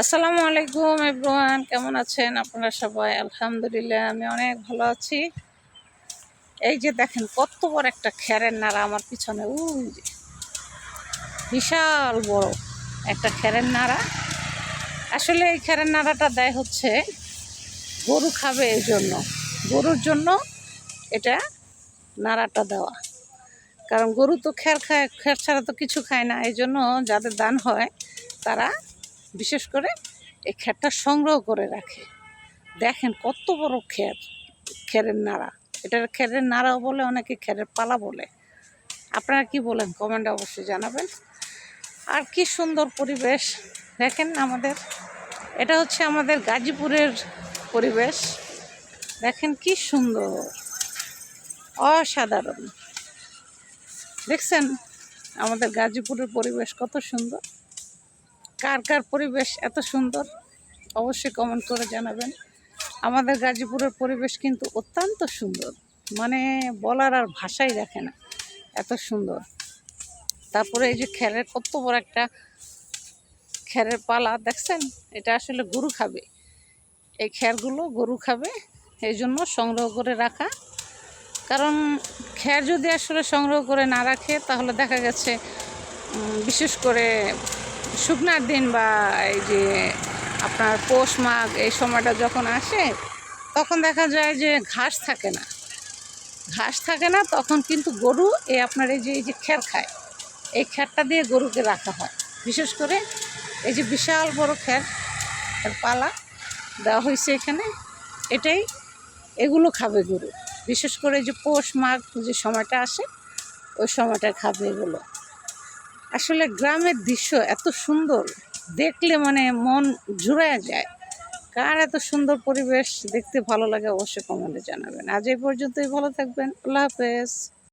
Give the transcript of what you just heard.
আসসালামু আলাইকুম এভরিওয়ান, কেমন আছেন আপনারা সবাই? আলহামদুলিল্লাহ, আমি অনেক ভালো আছি। এই যে দেখেন, কত বড় একটা খেরের নাড়া আমার পিছনে যে। বিশাল বড় একটা খেরের নাড়া। আসলে এই খেরের নাড়াটা দেয় হচ্ছে গরু খাবে এই জন্য। গরুর জন্য এটা নাড়াটা দেওয়া। কারণ গরু তো খের খায়, খের ছাড়া তো কিছু খায় না। এই জন্য যাদের দান হয়, তারা বিশেষ করে এই খেরটা সংগ্রহ করে রাখে। দেখেন কত বড় খের খেরের নাড়া। এটার খেরের নাড়াও বলে, অনেকে খেরের পালা বলে। আপনারা কি বলেন? কমেন্টে অবশ্যই জানাবেন। আর কি সুন্দর পরিবেশ। দেখেন আমাদের, এটা হচ্ছে আমাদের গাজীপুরের পরিবেশ। দেখেন কি সুন্দর, অসাধারণ। দেখছেন আমাদের গাজীপুরের পরিবেশ কত সুন্দর। কার কার পরিবেশ এত সুন্দর, অবশ্যই কমেন্ট করে জানাবেন। আমাদের গাজীপুরের পরিবেশ কিন্তু অত্যন্ত সুন্দর মানে বলার আর ভাষাই রাখে না, এত সুন্দর। তারপরে এই যে খেরের কত বড় একটা খেরের পালা, দেখছেন? এটা আসলে গরু খাবে। এই খেরগুলো গরু খাবে, এই জন্য সংগ্রহ করে রাখা। কারণ খের যদি আসলে সংগ্রহ করে না রাখে, তাহলে দেখা গেছে বিশেষ করে শুকনার দিন বা এই যে আপনার পৌষ মাঘ এই সময়টা যখন আসে, তখন দেখা যায় যে ঘাস থাকে না। ঘাস থাকে না, তখন কিন্তু গরু এই আপনার এই যে এই যে খের খায়। এই খেরটা দিয়ে গরুকে রাখা হয়। বিশেষ করে এই যে বিশাল বড় খের এর পালা দেওয়া হয়েছে এখানে, এটাই এগুলো খাবে গরু। বিশেষ করে যে পৌষ মাঘ যে সময়টা আসে, ওই সময়টা খাবে এগুলো। আসলে গ্রামের দৃশ্য এত সুন্দর। দেখলে মানে মন জুড়ায় যায়। কার এত সুন্দর পরিবেশ দেখতে ভালো লাগে অবশ্যই কমেন্টে জানাবেন। আজ এই পর্যন্তই, ভালো থাকবেন। আল্লাহ হাফেজ।